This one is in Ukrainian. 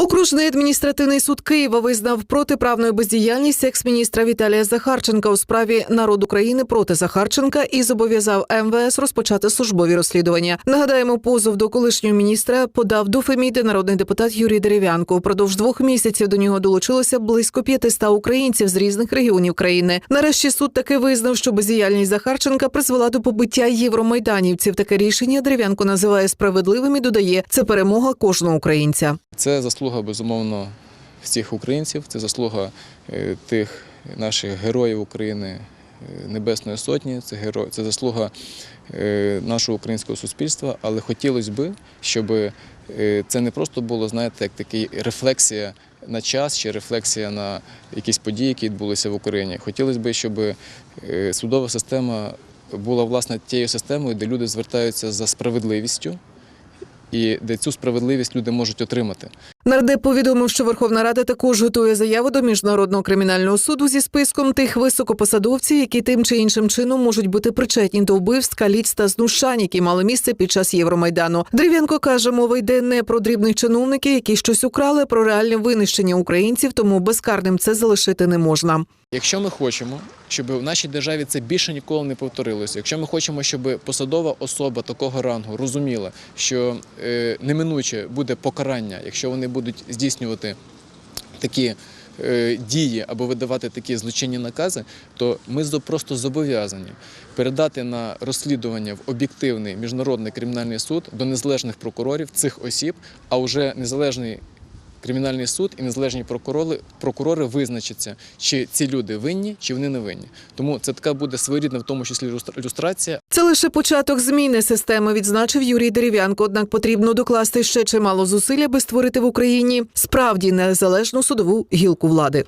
Окружний адміністративний суд Києва визнав протиправною бездіяльність екс-міністра Віталія Захарченка у справі народ України проти Захарченка і зобов'язав МВС розпочати службові розслідування. Нагадаємо, позов до колишнього міністра подав до Феміди народний депутат Юрій Дерев'янко. Упродовж двох місяців до нього долучилося близько 500 українців з різних регіонів країни. Нарешті суд таки визнав, що бездіяльність Захарченка призвела до побиття євромайданівців. Таке рішення Дерев'янко називає справедливим і додає це перемога кожного українця. Це заслуга безумовно всіх українців, це заслуга е, тих наших героїв України е, Небесної Сотні, це геро... це заслуга е, нашого українського суспільства. Але хотілося б, щоб це не просто було, знаєте, як такий рефлексія на час чи рефлексія на якісь події, які відбулися в Україні. Хотілося б, щоб судова система була власне тією системою, де люди звертаються за справедливістю. І де цю справедливість люди можуть отримати. Нардеп повідомив, що Верховна Рада також готує заяву до міжнародного кримінального суду зі списком тих високопосадовців, які тим чи іншим чином можуть бути причетні до вбивств, каліць та знущань, які мали місце під час Євромайдану. Дрів'янко каже, мова йде не про дрібних чиновників, які щось украли, а про реальне винищення українців, тому безкарним це залишити не можна. Якщо ми хочемо, щоб в нашій державі це більше ніколи не повторилося, якщо ми хочемо, щоб посадова особа такого рангу розуміла, що е, неминуче буде покарання, якщо вони будуть здійснювати такі е, дії або видавати такі злочинні накази, то ми просто зобов'язані передати на розслідування в об'єктивний міжнародний кримінальний суд до незалежних прокурорів цих осіб, а вже незалежний кримінальний суд і незалежні прокурори, прокурори визначаться, чи ці люди винні, чи вони не винні. Тому це така буде своєрідна, в тому числі люстра- люстрація, Це лише початок зміни системи, відзначив Юрій Дерев'янко. Однак потрібно докласти ще чимало зусиль, аби створити в Україні справді незалежну судову гілку влади.